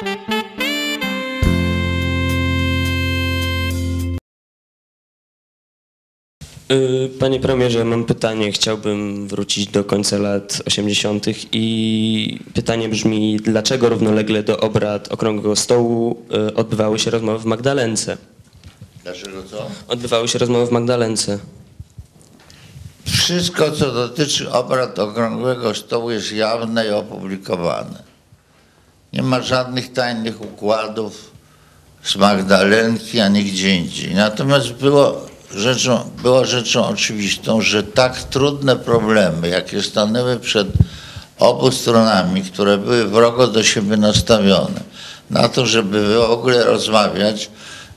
Y, panie premierze, mam pytanie. Chciałbym wrócić do końca lat 80. i pytanie brzmi, dlaczego równolegle do obrad Okrągłego Stołu y, odbywały się rozmowy w Magdalence? Dlaczego co? Odbywały się rozmowy w Magdalence. Wszystko, co dotyczy obrad Okrągłego Stołu jest jawne i opublikowane. Nie ma żadnych tajnych układów z Magdalenki, ani gdzie indziej. Natomiast było rzeczą, było rzeczą oczywistą, że tak trudne problemy, jakie stanęły przed obu stronami, które były wrogo do siebie nastawione, na to, żeby w ogóle rozmawiać,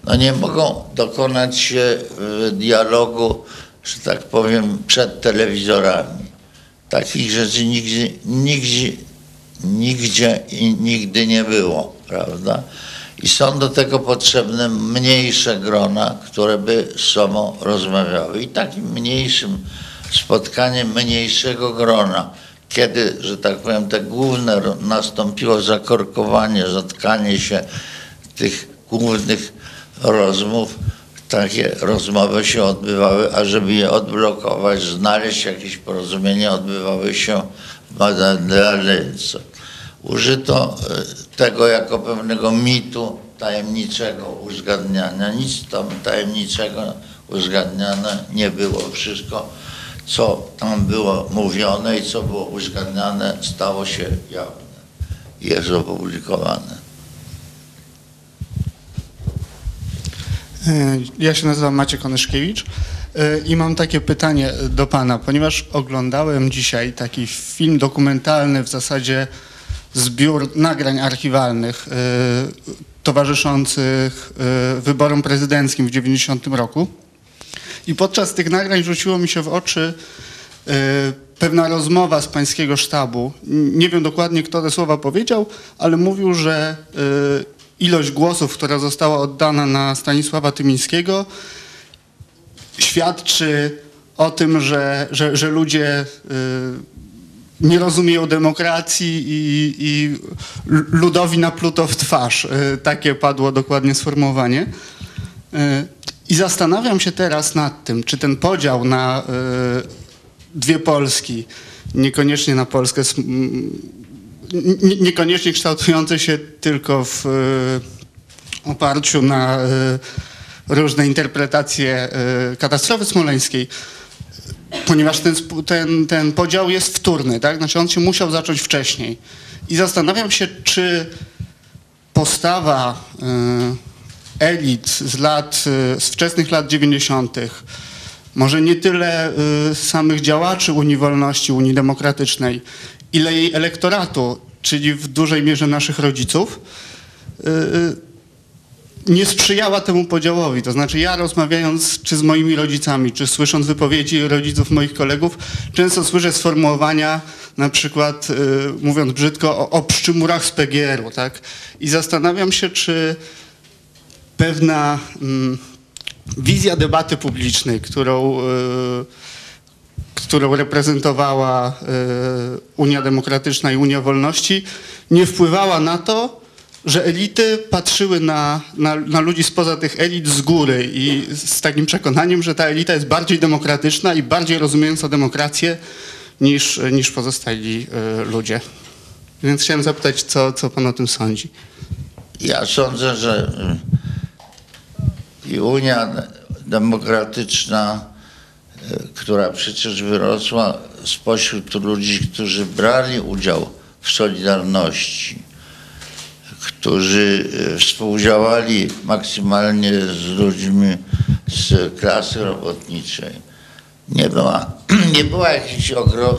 no nie mogą dokonać się w dialogu, że tak powiem, przed telewizorami. Takich rzeczy nigdzie, nigdzie, nigdzie i nigdy nie było, prawda? I są do tego potrzebne mniejsze grona, które by z sobą rozmawiały. I takim mniejszym spotkaniem mniejszego grona, kiedy, że tak powiem, te główne nastąpiło zakorkowanie, zatkanie się tych głównych rozmów, takie rozmowy się odbywały, a żeby je odblokować, znaleźć jakieś porozumienie, odbywały się w Madalence. Użyto e, tego jako pewnego mitu tajemniczego uzgadniania. Nic tam tajemniczego uzgadniane nie było. Wszystko, co tam było mówione i co było uzgadniane, stało się jawne. Jest opublikowane. E, ja się nazywam Maciek Onyszkiewicz e, i mam takie pytanie do Pana, ponieważ oglądałem dzisiaj taki film dokumentalny, w zasadzie zbiór nagrań archiwalnych e, towarzyszących wyborom prezydenckim w 90 roku i podczas tych nagrań rzuciło mi się w oczy pewna rozmowa z pańskiego sztabu. Nie wiem dokładnie, kto te słowa powiedział, ale mówił, że ilość głosów, która została oddana na Stanisława Tymińskiego, świadczy o tym, że, że, że ludzie nie rozumieją demokracji i, i ludowi napluto w twarz. Y, takie padło dokładnie sformułowanie. Y, I zastanawiam się teraz nad tym, czy ten podział na dwie Polski, niekoniecznie na Polskę niekoniecznie kształtujące się tylko w e, oparciu na e, różne interpretacje e, katastrofy smoleńskiej, ponieważ ten, ten, ten podział jest wtórny, tak? Znaczy on się musiał zacząć wcześniej. I zastanawiam się, czy postawa elit z lat, z wczesnych lat 90., może nie tyle samych działaczy Unii Wolności, Unii Demokratycznej, ile jej elektoratu, czyli w dużej mierze naszych rodziców, y, y, nie sprzyjała temu podziałowi. To znaczy ja rozmawiając czy z moimi rodzicami, czy słysząc wypowiedzi rodziców moich kolegów, często słyszę sformułowania na przykład, y, mówiąc brzydko, o, o z PGR-u. Tak? I zastanawiam się, czy pewna mm, wizja debaty publicznej, którą którą reprezentowała e, Unia Demokratyczna i Unia Wolności, nie wpływała na to, że elity patrzyły na, na, na, ludzi spoza tych elit z góry i z takim przekonaniem, że ta elita jest bardziej demokratyczna i bardziej rozumiejąca demokrację niż, niż pozostali y, ludzie. Więc chciałem zapytać, co, co pan o tym sądzi? Ja sądzę, że i Unia Demokratyczna która przecież wyrosła spośród ludzi, którzy brali udział w Solidarności, którzy e, współdziałali maksymalnie z ludźmi z klasy robotniczej. Nie była, nie była jakimś ogro,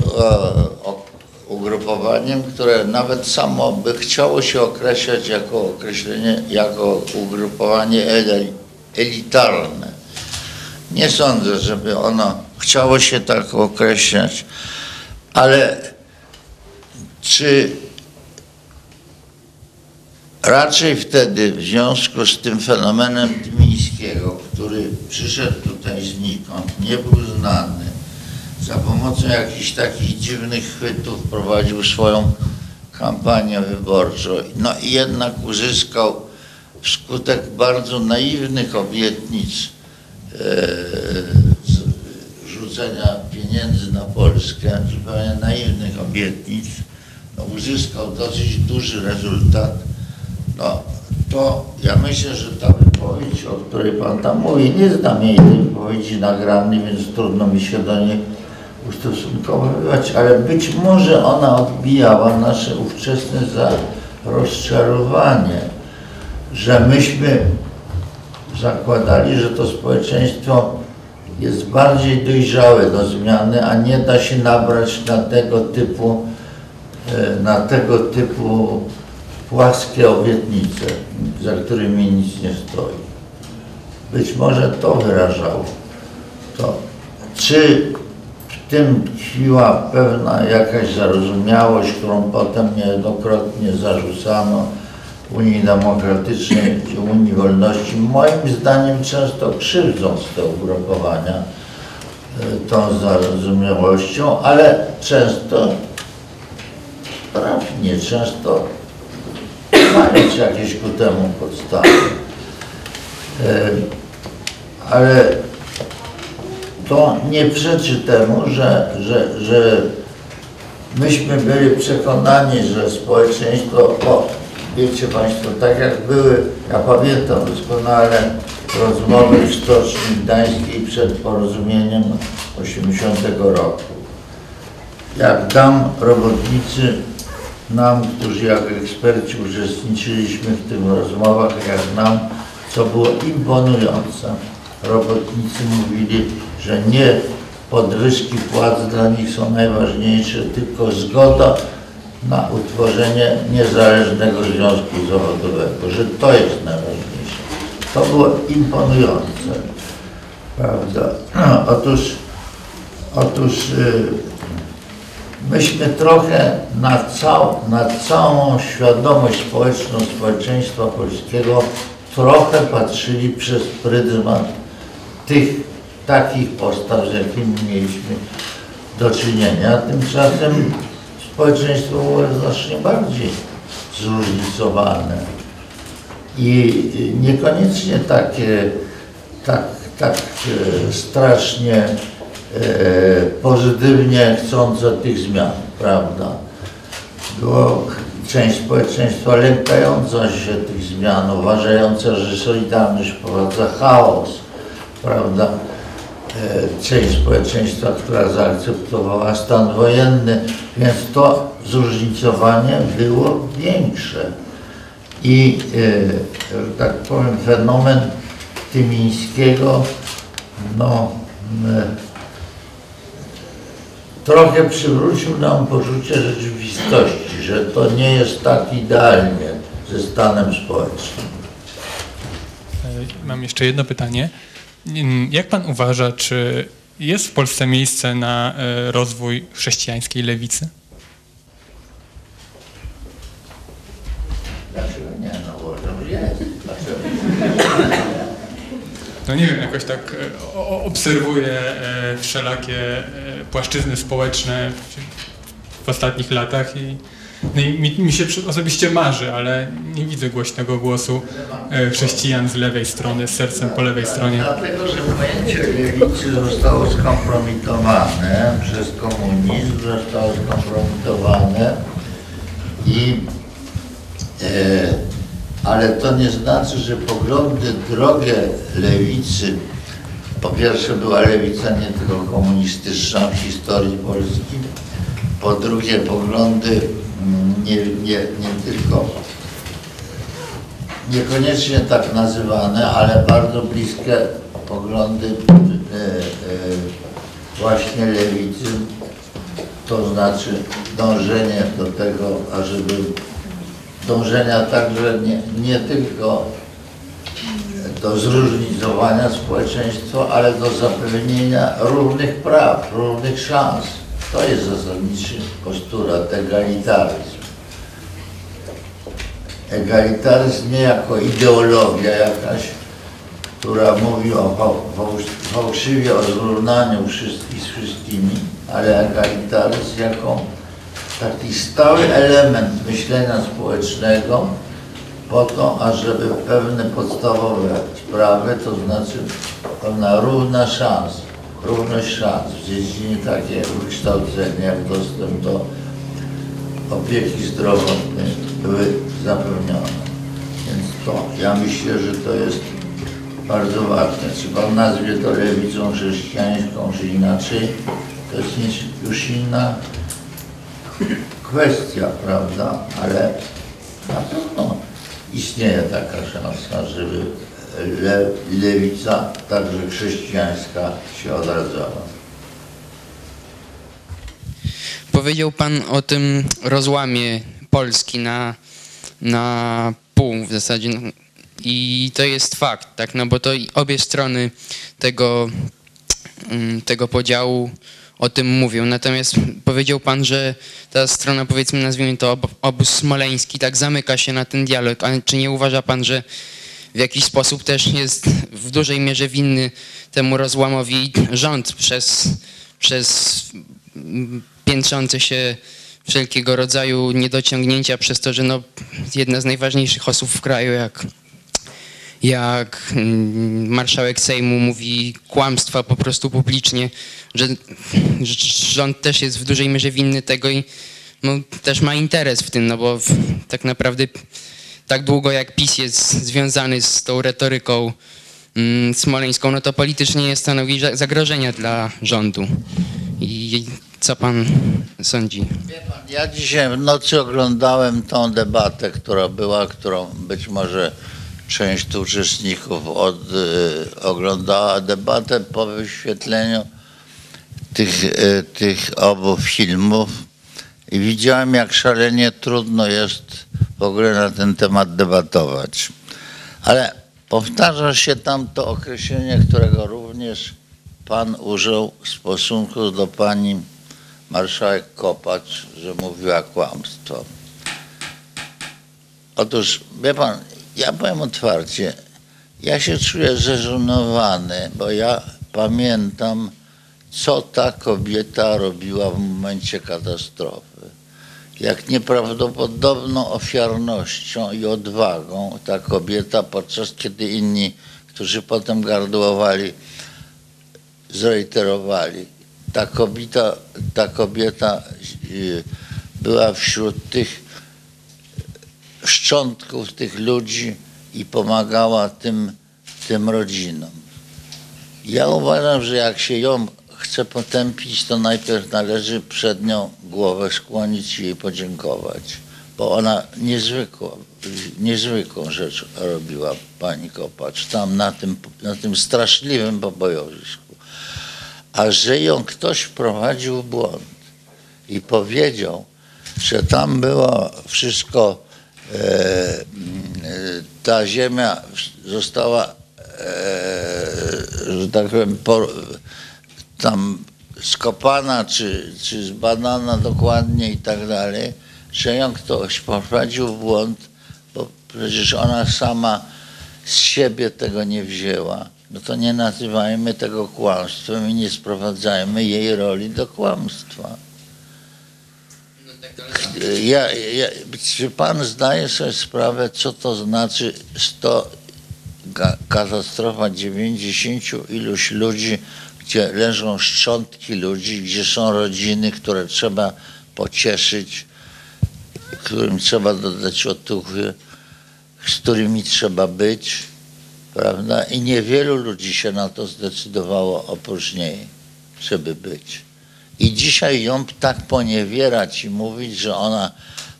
ugrupowaniem, które nawet samo by chciało się określać jako określenie, jako ugrupowanie elitarne. Nie sądzę, żeby ono chciało się tak określać, ale czy raczej wtedy w związku z tym fenomenem Dmińskiego, który przyszedł tutaj znikąd, nie był znany, za pomocą jakichś takich dziwnych chwytów prowadził swoją kampanię wyborczą. No i jednak uzyskał wskutek bardzo naiwnych obietnic e, rzucenia pieniędzy na Polskę, zupełnie naiwnych obietnic, no, uzyskał dosyć duży rezultat. No to ja myślę, że ta wypowiedź, o której Pan tam mówi, nie znam jej tej wypowiedzi nagranej, więc trudno mi się do niej ustosunkowywać, ale być może ona odbijała nasze ówczesne za rozczarowanie, że myśmy zakładali, że to społeczeństwo jest bardziej dojrzałe do zmiany, a nie da się nabrać na tego typu, e, na tego typu płaskie obietnice, za którymi nic nie stoi. Być może to wyrażało to. Czy w tym tkwiła pewna jakaś zarozumiałość, którą potem niejednokrotnie zarzucano Unii Demokratycznej czy Unii Wolności, moim zdaniem często krzywdząc te ugrupowania e, tą zarozumiałością, ale często trafnie, często mając jakieś ku temu podstawy. E, Ale to nie przeczy temu, że, że, że myśmy byli przekonani, że społeczeństwo, o, wiecie Państwo, tak jak były, ja pamiętam doskonale rozmowy w Stoczni Gdańskiej przed porozumieniem 80 roku. Jak tam robotnicy nam, którzy jako eksperci uczestniczyliśmy w tych rozmowach, jak nam, co było imponujące. Robotnicy mówili, że nie podwyżki płac dla nich są najważniejsze, tylko zgoda na utworzenie niezależnego związku zawodowego, że to jest najważniejsze. To było imponujące, prawda? Otóż, otóż y, myśmy trochę na, cał, na całą świadomość społeczną społeczeństwa polskiego trochę patrzyli przez pryzmat tych takich postaw, z jakimi mieliśmy do czynienia. Tymczasem społeczeństwo było znacznie bardziej zróżnicowane i niekoniecznie takie tak, tak e, strasznie pozytywnie chcące tych zmian, prawda? Było część społeczeństwa lękająca się tych zmian, uważająca, że Solidarność wprowadza chaos, prawda? E, Część społeczeństwa, która zaakceptowała stan wojenny, więc to zróżnicowanie było większe. I, e, tak powiem, fenomen Tymińskiego, no, trochę przywrócił nam poczucie rzeczywistości, że to nie jest tak idealnie ze stanem społecznym. E, Mam jeszcze jedno pytanie. Mm, Jak pan uważa, czy jest w Polsce miejsce na e, rozwój chrześcijańskiej lewicy? Dlaczego nie? No uważam, że jest. Dlaczego? No nie wiem, jakoś tak e, obserwuję e, wszelakie e, płaszczyzny społeczne w, ostatnich latach i, no i mi, mi się osobiście marzy, ale nie widzę głośnego głosu chrześcijan z lewej strony, z sercem po lewej stronie. Dlatego, że pojęcie lewicy zostało skompromitowane przez komunizm, zostało skompromitowane i ale to nie znaczy, że poglądy, drogę lewicy, po pierwsze była lewica nie tylko komunistyczna w historii Polski, po drugie poglądy mm, nie, nie, nie tylko niekoniecznie tak nazywane, ale bardzo bliskie poglądy e, e, właśnie lewicy, to znaczy dążenie do tego, ażeby dążenia także nie, nie tylko do zróżnicowania społeczeństwa, ale do zapewnienia równych praw, równych szans. To jest zasadniczy postulat, egalitaryzm egalitaryzm nie jako ideologia jakaś, która mówi o fał- fałsz- fałszywie o zrównaniu wszystkich z wszystkimi, ale egalitaryzm jako taki stały element myślenia społecznego po to, ażeby pewne podstawowe sprawy, to znaczy pewna równa szans, równość szans w dziedzinie takiej jak dostęp do opieki zdrowotnej były zapewnione. Więc to, ja myślę, że to jest bardzo ważne. Czy Pan nazwie to lewicą chrześcijańską, czy inaczej, to jest już inna kwestia, prawda? Ale na pewno istnieje taka szansa, żeby le, lewica, także chrześcijańska, się odradzała. Powiedział Pan o tym rozłamie Polski na, na pół w zasadzie. I to jest fakt, tak? No bo to obie strony tego, mm, tego podziału o tym mówią. Natomiast powiedział Pan, że ta strona, powiedzmy, nazwijmy to ob- obóz smoleński, tak zamyka się na ten dialog. A czy nie uważa Pan, że w jakiś sposób też jest w dużej mierze winny temu rozłamowi rząd przez, przez piętrzące się wszelkiego rodzaju niedociągnięcia przez to, że no, jedna z najważniejszych osób w kraju, jak, jak mm, marszałek Sejmu mówi kłamstwa po prostu publicznie, że, że rząd też jest w dużej mierze winny tego i no, też ma interes w tym, no bo w, tak naprawdę tak długo jak PiS jest związany z tą retoryką mm, smoleńską, no to politycznie nie stanowi zagrożenia dla rządu. I co pan sądzi? Pan, Ja dzisiaj w nocy oglądałem tą debatę, która była, którą być może część uczestników od, y, oglądała debatę po wyświetleniu tych, y, tych obu filmów i widziałem, jak szalenie trudno jest w ogóle na ten temat debatować. Ale powtarza się tam to określenie, którego również pan użył w stosunku do pani marszałek Kopacz, że mówiła kłamstwo. Otóż, wie pan, ja powiem otwarcie, ja się czuję zeżenowany, bo ja pamiętam, co ta kobieta robiła w momencie katastrofy. Jak nieprawdopodobną ofiarnością i odwagą ta kobieta, podczas kiedy inni, którzy potem gardłowali, zrejterowali. Ta kobieta, ta kobieta y, była wśród tych szczątków tych ludzi i pomagała tym, tym rodzinom. Ja uważam, że jak się ją chce potępić, to najpierw należy przed nią głowę skłonić i jej podziękować, bo ona niezwykłą, niezwykłą rzecz robiła pani Kopacz tam na tym, na tym straszliwym pobojowisku. A że ją ktoś wprowadził w błąd i powiedział, że tam było wszystko, ta ziemia została, e, że tak powiem, po, tam skopana czy, czy zbadana dokładnie i tak dalej, że ją ktoś poprowadził w błąd, bo przecież ona sama z siebie tego nie wzięła, no to nie nazywajmy tego kłamstwem i nie sprowadzajmy jej roli do kłamstwa. Ja, ja, czy pan zdaje sobie sprawę, co to znaczy 100 ga- katastrofa 90 iluś ludzi, gdzie leżą szczątki ludzi, gdzie są rodziny, które trzeba pocieszyć, którym trzeba dodać otuchy, z którymi trzeba być, prawda? I niewielu ludzi się na to zdecydowało oprócz niej, żeby być. I dzisiaj ją tak poniewierać i mówić, że ona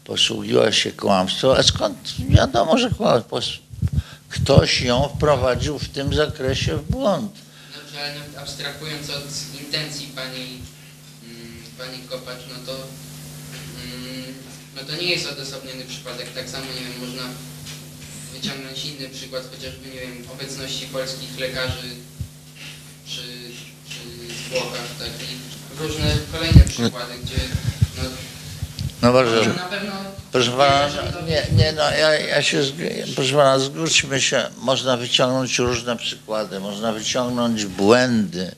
posługiła się kłamstwem, a skąd wiadomo, że? Ktoś ją wprowadził w tym zakresie w błąd. Dobrze, ale no, abstrahując od intencji pani, mm, pani Kopacz, no to, mm, no to nie jest odosobniony przypadek. Tak samo, nie wiem, można wyciągnąć inny przykład, chociażby, nie wiem, obecności polskich lekarzy przy, przy zwłokach, tak, i różne kolejne przykłady, gdzie no, No może, na pewno proszę pana, nie, nie no, ja, ja się, proszę pana, zgódźmy się, można wyciągnąć różne przykłady, można wyciągnąć błędy,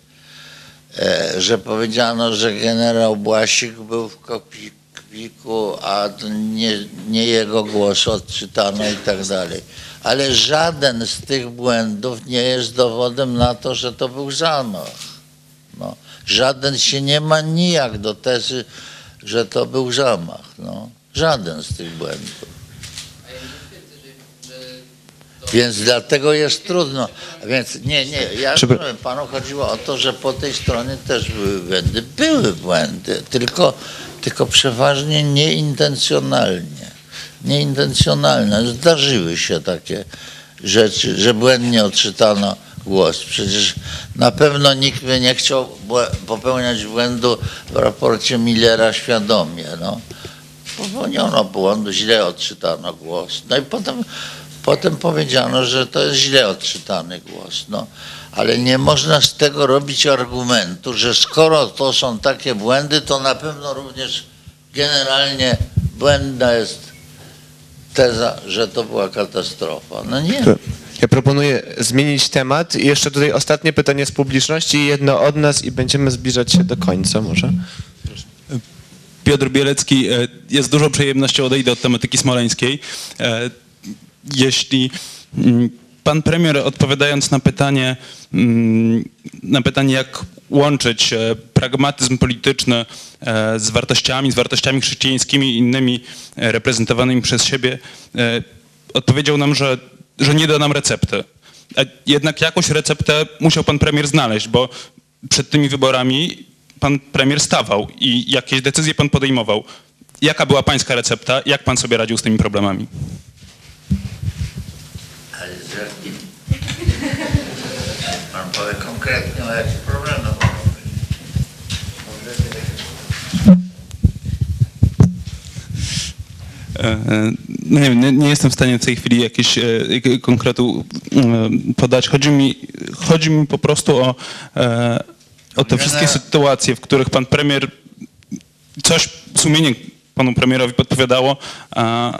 e, że powiedziano, że generał Błasik był w, kopi, kwiku, a nie, nie jego głos odczytano i tak dalej. Ale żaden z tych błędów nie jest dowodem na to, że to był zamach. Żaden się nie ma nijak do tezy, że to był zamach. No. Żaden z tych błędów. Więc dlatego jest trudno. Więc nie, nie, ja rozumiem, panu chodziło o to, że po tej stronie też były błędy. Były błędy, tylko, tylko przeważnie nieintencjonalnie. Nieintencjonalne. Zdarzyły się takie rzeczy, że błędnie odczytano głos. Przecież na pewno nikt by nie chciał popełniać błędu w raporcie Millera świadomie. No. Popełniono błąd, źle odczytano głos. No i potem, potem powiedziano, że to jest źle odczytany głos. No. Ale nie można z tego robić argumentu, że skoro to są takie błędy, to na pewno również generalnie błędna jest teza, że to była katastrofa. No nie. Ja proponuję zmienić temat. I jeszcze tutaj ostatnie pytanie z publiczności, jedno od nas i będziemy zbliżać się do końca może. Piotr Bielecki, e, jest dużą przyjemnością odejdę od tematyki smoleńskiej. E, Jeśli mm, pan premier odpowiadając na pytanie, mm, na pytanie jak łączyć e, pragmatyzm polityczny z wartościami, z wartościami chrześcijańskimi i innymi reprezentowanymi przez siebie, odpowiedział nam, że, że nie da nam recepty. A jednak jakąś receptę musiał pan premier znaleźć, bo przed tymi wyborami pan premier stawał i jakieś decyzje pan podejmował. Jaka była pańska recepta? Jak pan sobie radził z tymi problemami? Ale z jakim? Pan powie konkretnie o jakich problemach. E, No nie wiem, nie, nie jestem w stanie w tej chwili jakiegoś e, konkretu e, podać. Chodzi mi, chodzi mi po prostu o, e, o te wszystkie sytuacje, w których pan premier coś sumienie panu premierowi podpowiadało, a,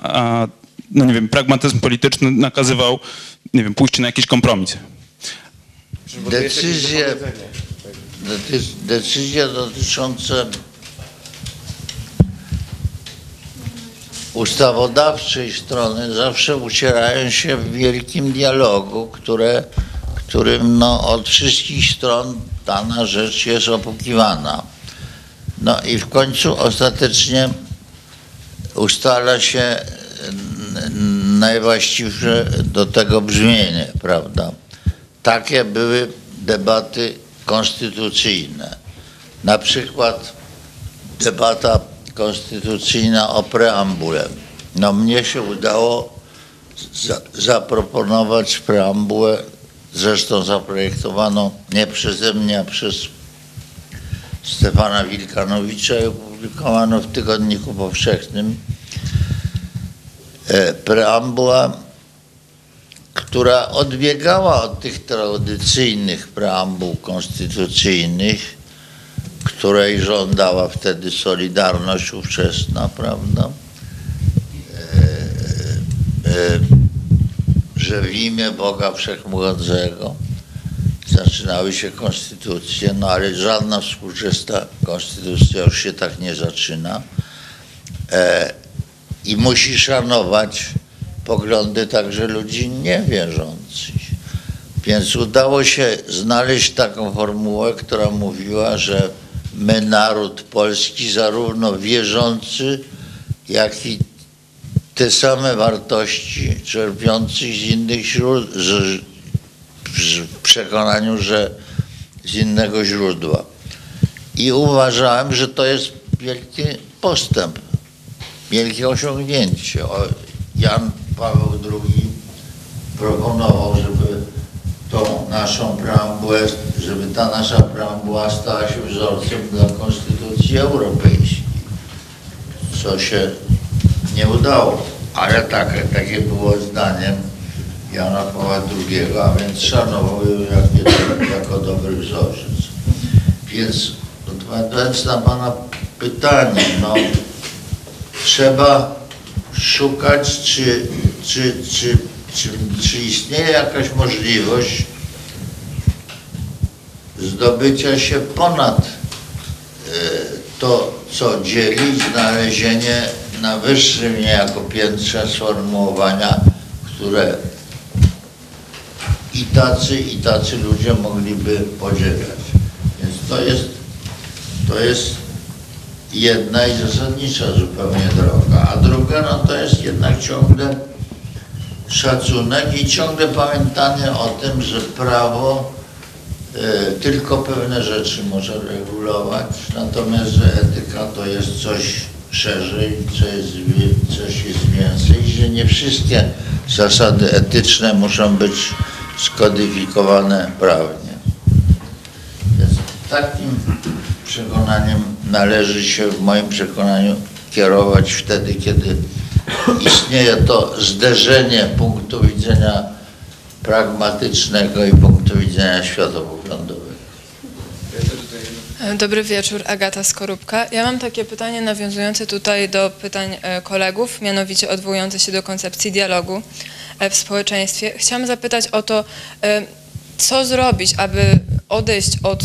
a no nie wiem, pragmatyzm polityczny nakazywał, nie wiem, pójście na jakiś kompromis. Decyzje, doty- decyzje ustawodawczej strony zawsze ucierają się w wielkim dialogu, które, którym no, od wszystkich stron dana rzecz jest opłukiwana. No i w końcu ostatecznie ustala się najwłaściwsze do tego brzmienie, prawda? Takie były debaty konstytucyjne. Na przykład debata konstytucyjna o preambule. No mnie się udało za, zaproponować preambułę, zresztą zaprojektowaną nie przeze mnie, a przez Stefana Wilkanowicza i opublikowano w Tygodniku Powszechnym. E, Preambuła która odbiegała od tych tradycyjnych preambuł konstytucyjnych, której żądała wtedy Solidarność ówczesna, prawda? E, e, że w imię Boga Wszechmogącego zaczynały się konstytucje, no ale żadna współczesna konstytucja już się tak nie zaczyna. E, I musi szanować poglądy także ludzi niewierzących. Więc udało się znaleźć taką formułę, która mówiła, że my, naród polski, zarówno wierzący, jak i te same wartości czerpiący z innych źródeł, w przekonaniu, że z innego źródła. I uważałem, że to jest wielki postęp, wielkie osiągnięcie. Jan Paweł II proponował, żeby tą naszą preambułę, żeby ta nasza preambuła stała się wzorcem dla Konstytucji Europejskiej, co się nie udało, ale takie, takie było zdaniem Jana Pawła II, a więc szanował ją jak, jako dobry wzorzec. Więc odpowiadając na Pana pytanie, no trzeba szukać, czy, czy, czy, czy, czy istnieje jakaś możliwość zdobycia się ponad e, to co dzieli znalezienie na wyższym niejako piętrze sformułowania, które i tacy, i tacy ludzie mogliby podzielać. Więc to jest, to jest jedna i zasadnicza zupełnie droga. A druga, no to jest jednak ciągle szacunek i ciągle pamiętanie o tym, że prawo e, tylko pewne rzeczy może regulować, natomiast że etyka to jest coś szerzej, co jest, coś jest więcej, że nie wszystkie zasady etyczne muszą być skodyfikowane prawnie. Więc takim przekonaniem należy się w moim przekonaniu kierować wtedy, kiedy istnieje to zderzenie punktu widzenia pragmatycznego i punktu widzenia światopoglądowego. Dobry wieczór, Agata Skorupka. Ja mam takie pytanie nawiązujące tutaj do pytań e, kolegów, mianowicie odwołujące się do koncepcji dialogu e, w społeczeństwie. Chciałam zapytać o to, e, co zrobić, aby odejść od,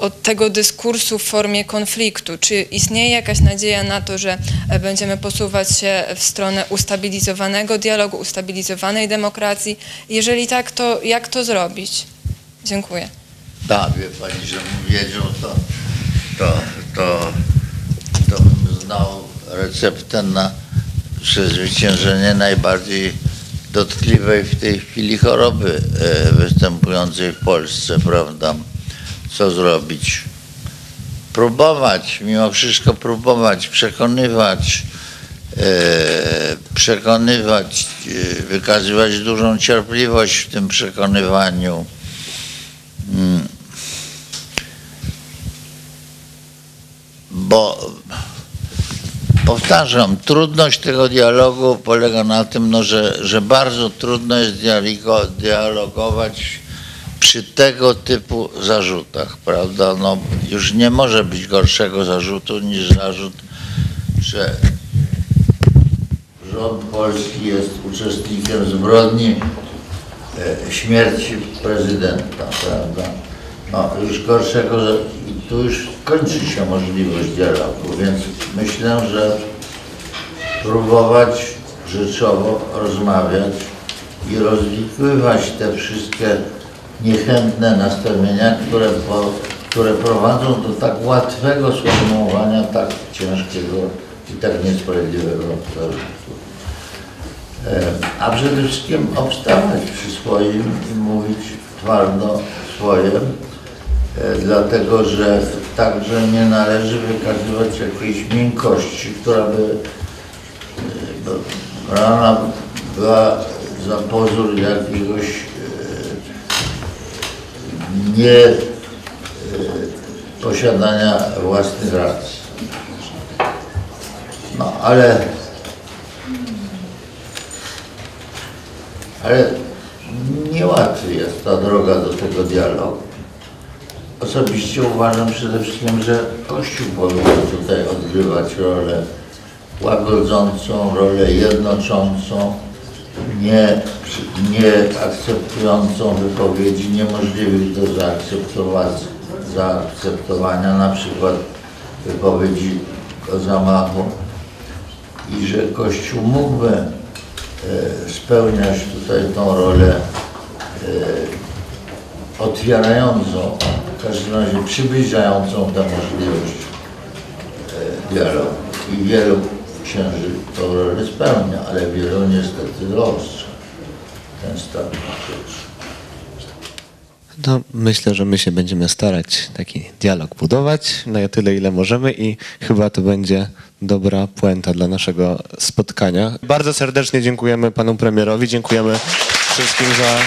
od tego dyskursu w formie konfliktu. Czy istnieje jakaś nadzieja na to, że e, będziemy posuwać się w stronę ustabilizowanego dialogu, ustabilizowanej demokracji? Jeżeli tak, to jak to zrobić? Dziękuję. Tak, wie pani, że wiedział, to, to, to, to znał receptę na przezwyciężenie najbardziej dotkliwej w tej chwili choroby e, występującej w Polsce, prawda? Co zrobić? Próbować, mimo wszystko próbować, przekonywać, e, przekonywać, e, wykazywać dużą cierpliwość w tym przekonywaniu. Mm. Bo powtarzam, trudność tego dialogu polega na tym, no, że, że bardzo trudno jest dialogo, dialogować przy tego typu zarzutach, prawda? No, już nie może być gorszego zarzutu niż zarzut, że rząd polski jest uczestnikiem zbrodni e, śmierci prezydenta, prawda? No już gorszego, tu już kończy się możliwość dialogu, więc myślę, że próbować rzeczowo rozmawiać i rozwikływać te wszystkie niechętne nastawienia, które, po, które prowadzą do tak łatwego sformułowania tak ciężkiego i tak niesprawiedliwego zarzutu. E, A przede wszystkim obstawać przy swoim i mówić twardo swoje, e, dlatego że także nie należy wykazywać jakiejś miękkości, która by e, bo brana była za pozór jakiegoś e, nie e, posiadania własnych racji. No ale Ale niełatwy jest ta droga do tego dialogu. Osobiście uważam przede wszystkim, że Kościół powinien tutaj odgrywać rolę łagodzącą, rolę jednoczącą, nie, nie akceptującą wypowiedzi niemożliwych do zaakceptowa- zaakceptowania, na przykład wypowiedzi o zamachu i że Kościół mógłby e, spełniać tutaj tą rolę e, otwierającą, w każdym razie przybliżającą tę możliwość e, dialogu. I wielu księży tą rolę spełnia, ale wielu niestety ostrza ten stan. No, myślę, że my się będziemy starać taki dialog budować na tyle, ile możemy i chyba to będzie dobra puenta dla naszego spotkania. Bardzo serdecznie dziękujemy panu premierowi, dziękujemy wszystkim za